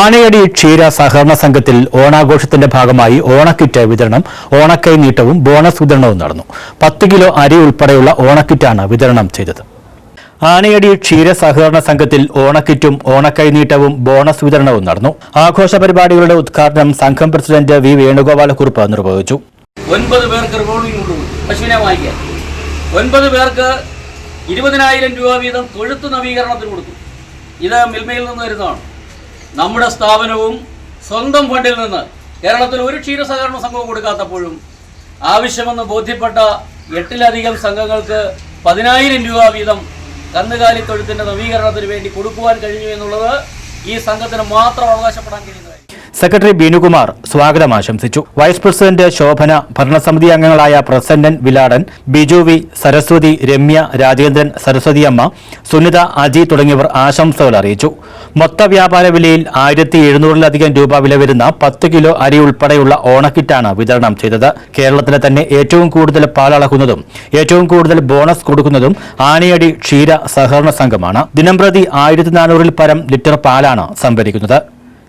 ആനയടി ക്ഷീര സഹകരണ സംഘത്തിൽ ഓണാഘോഷത്തിന്റെ ഭാഗമായി ഓണക്കിറ്റ് വിതരണം ഓണക്കൈ നീട്ടവും ബോണസ് വിതരണവും നടന്നു. പത്ത് കിലോ അരി ഉൾപ്പെടെയുള്ള ഓണക്കിറ്റാണ് വിതരണം ചെയ്തത്. ആനയടി ക്ഷീര സഹകരണ സംഘത്തിൽ ഓണക്കിറ്റും ഓണക്കൈ നീട്ടവും ബോണസ് വിതരണവും നടന്നു. ആഘോഷ പരിപാടികളുടെ ഉദ്ഘാടനം സംഘം പ്രസിഡന്റ് വി വേണുഗോപാലക്കുറുപ്പ് നിർവഹിച്ചു. പേർക്ക് ഒൻപത് പേർക്ക് ഇരുപതിനായിരം രൂപ വീതം തൊഴുത്ത് നവീകരണത്തിന് കൊടുത്തു. ഇത് മിൽമയിൽ നിന്ന് വരുന്നതാണ്. നമ്മുടെ സ്ഥാപനവും സ്വന്തം ഫണ്ടിൽ നിന്ന് കേരളത്തിൽ ഒരു ക്ഷീര സഹകരണ സംഘവും കൊടുക്കാത്തപ്പോഴും ആവശ്യമെന്ന് ബോധ്യപ്പെട്ട എട്ടിലധികം സംഘങ്ങൾക്ക് പതിനായിരം രൂപ വീതം കന്നുകാലി തൊഴുത്തിന്റെ നവീകരണത്തിന് വേണ്ടി കൊടുക്കുവാൻ കഴിഞ്ഞു എന്നുള്ളത് ഈ സംഘത്തിന് മാത്രം അവകാശപ്പെടാൻ കഴിയുന്നതായി സെക്രട്ടറി ബീനുകുമാർ സ്വാഗതം ആശംസിച്ചു. വൈസ് പ്രസിഡന്റ് ശോഭന ഭരണസമിതി അംഗങ്ങളായ പ്രസന്നൻ വിലാടൻ ബിജു വി സരസ്വതി രമ്യ രാജേന്ദ്രൻ സരസ്വതിയമ്മ സുനിത അജി തുടങ്ങിയവർ ആശംസകൾ അറിയിച്ചു. മൊത്ത വ്യാപാര വിലയിൽ ആയിരത്തി എഴുന്നൂറിലധികം രൂപ വില വരുന്ന പത്ത് കിലോ അരി ഉൾപ്പെടെയുള്ള ഓണക്കിറ്റാണ് വിതരണം ചെയ്തത്. കേരളത്തിലെ തന്നെ ഏറ്റവും കൂടുതൽ പാലളക്കുന്നതും ഏറ്റവും കൂടുതൽ ബോണസ് കൊടുക്കുന്നതും ആനയടി ക്ഷീര സഹകരണ സംഘമാണ്. ദിനംപ്രതി ആയിരത്തി നാനൂറിൽ പരം ലിറ്റർ പാലാണ് സംഭരിക്കുന്നത്.